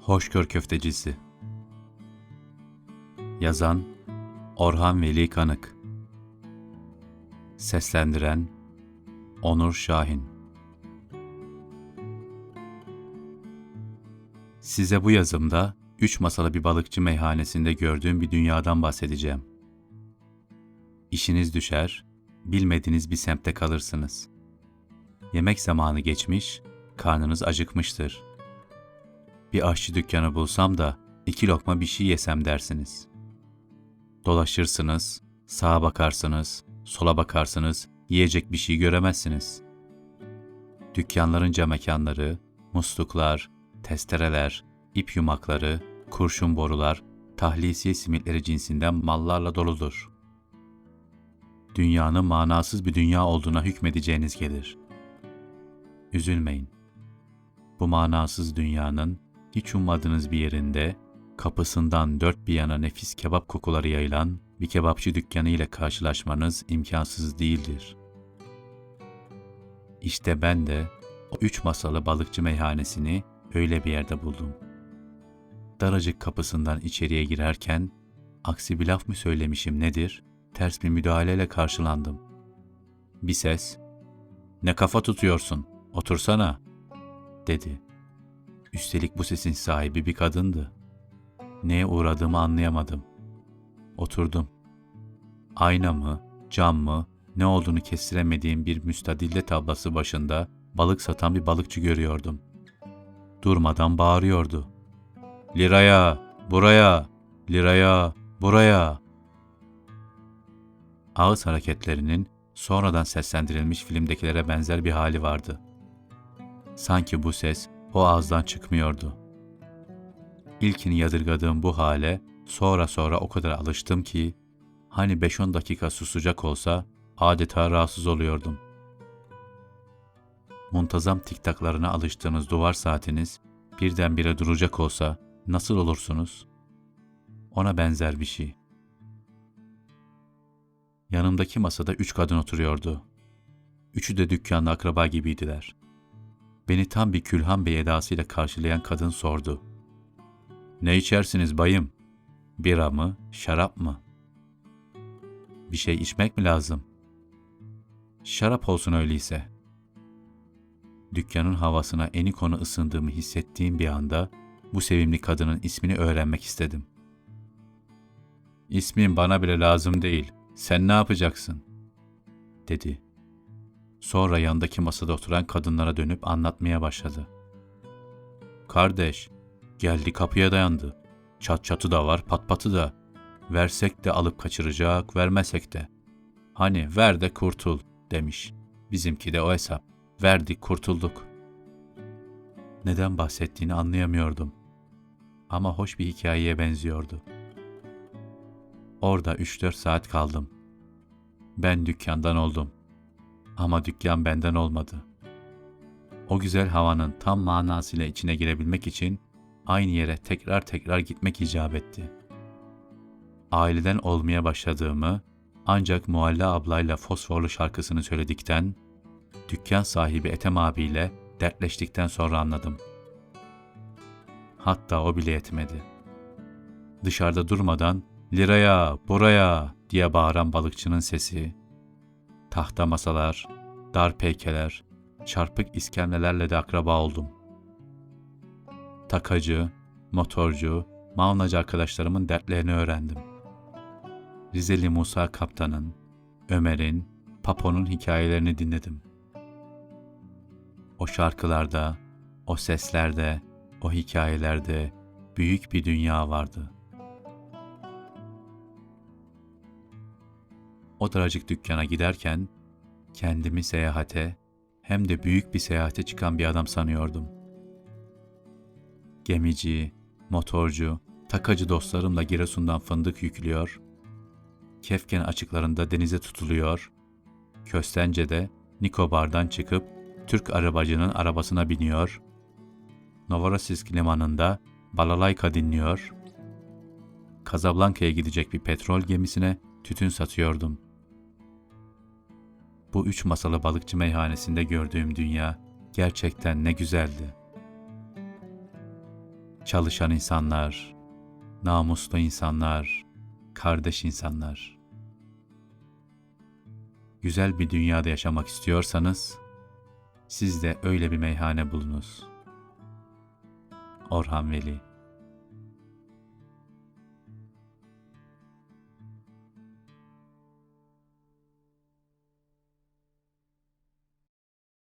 Hoşgör Köftecisi Yazan Orhan Veli Kanık Seslendiren Onur Şahin Size bu yazımda üç masalı bir balıkçı meyhanesinde gördüğüm bir dünyadan bahsedeceğim. İşiniz düşer, bilmediğiniz bir semtte kalırsınız. Yemek zamanı geçmiş, karnınız acıkmıştır bir aşçı dükkanı bulsam da iki lokma bir şey yesem dersiniz. Dolaşırsınız, sağa bakarsınız, sola bakarsınız, yiyecek bir şey göremezsiniz. Dükkanların mekanları, musluklar, testereler, ip yumakları, kurşun borular, tahlisiye simitleri cinsinden mallarla doludur. Dünyanın manasız bir dünya olduğuna hükmedeceğiniz gelir. Üzülmeyin. Bu manasız dünyanın hiç ummadığınız bir yerinde, kapısından dört bir yana nefis kebap kokuları yayılan bir kebapçı dükkanı ile karşılaşmanız imkansız değildir. İşte ben de o üç masalı balıkçı meyhanesini öyle bir yerde buldum. Daracık kapısından içeriye girerken, aksi bir laf mı söylemişim nedir, ters bir müdahaleyle karşılandım. Bir ses, ''Ne kafa tutuyorsun, otursana.'' dedi. Üstelik bu sesin sahibi bir kadındı. Neye uğradığımı anlayamadım. Oturdum. Ayna mı, cam mı, ne olduğunu kestiremediğim bir müstadille tablası başında balık satan bir balıkçı görüyordum. Durmadan bağırıyordu. Liraya, buraya, liraya, buraya. Ağız hareketlerinin sonradan seslendirilmiş filmdekilere benzer bir hali vardı. Sanki bu ses o ağızdan çıkmıyordu. İlkini yadırgadığım bu hale sonra sonra o kadar alıştım ki hani 5-10 dakika susacak olsa adeta rahatsız oluyordum. Muntazam tiktaklarına alıştığınız duvar saatiniz birdenbire duracak olsa nasıl olursunuz? Ona benzer bir şey. Yanımdaki masada üç kadın oturuyordu. Üçü de dükkanda akraba gibiydiler. Beni tam bir Külhan Bey edasıyla karşılayan kadın sordu. Ne içersiniz bayım? Bira mı, şarap mı? Bir şey içmek mi lazım? Şarap olsun öyleyse. Dükkanın havasına eni konu ısındığımı hissettiğim bir anda bu sevimli kadının ismini öğrenmek istedim. İsmin bana bile lazım değil. Sen ne yapacaksın? dedi. Sonra yandaki masada oturan kadınlara dönüp anlatmaya başladı. Kardeş, geldi kapıya dayandı. Çat çatı da var, pat patı da. Versek de alıp kaçıracak, vermesek de. Hani ver de kurtul demiş. Bizimki de o hesap. Verdik kurtulduk. Neden bahsettiğini anlayamıyordum. Ama hoş bir hikayeye benziyordu. Orada 3-4 saat kaldım. Ben dükkandan oldum.'' Ama dükkan benden olmadı. O güzel havanın tam manasıyla içine girebilmek için aynı yere tekrar tekrar gitmek icap etti. Aileden olmaya başladığımı ancak Mualla ablayla fosforlu şarkısını söyledikten, dükkan sahibi Ethem abiyle dertleştikten sonra anladım. Hatta o bile yetmedi. Dışarıda durmadan liraya, buraya diye bağıran balıkçının sesi, tahta masalar, dar peykeler, çarpık iskemlelerle de akraba oldum. Takacı, motorcu, maunacı arkadaşlarımın dertlerini öğrendim. Rizeli Musa Kaptan'ın, Ömer'in, Papo'nun hikayelerini dinledim. O şarkılarda, o seslerde, o hikayelerde büyük bir dünya vardı.'' O daracık dükkana giderken kendimi seyahate hem de büyük bir seyahate çıkan bir adam sanıyordum. Gemici, motorcu, takacı dostlarımla Giresun'dan fındık yüklüyor, Kefken açıklarında denize tutuluyor, Köstence'de Nikobar'dan çıkıp Türk arabacının arabasına biniyor, Novorossiysk limanında balalayka dinliyor, Kazablanka'ya gidecek bir petrol gemisine tütün satıyordum. Bu üç masalı balıkçı meyhanesinde gördüğüm dünya gerçekten ne güzeldi. Çalışan insanlar, namuslu insanlar, kardeş insanlar. Güzel bir dünyada yaşamak istiyorsanız, siz de öyle bir meyhane bulunuz. Orhan Veli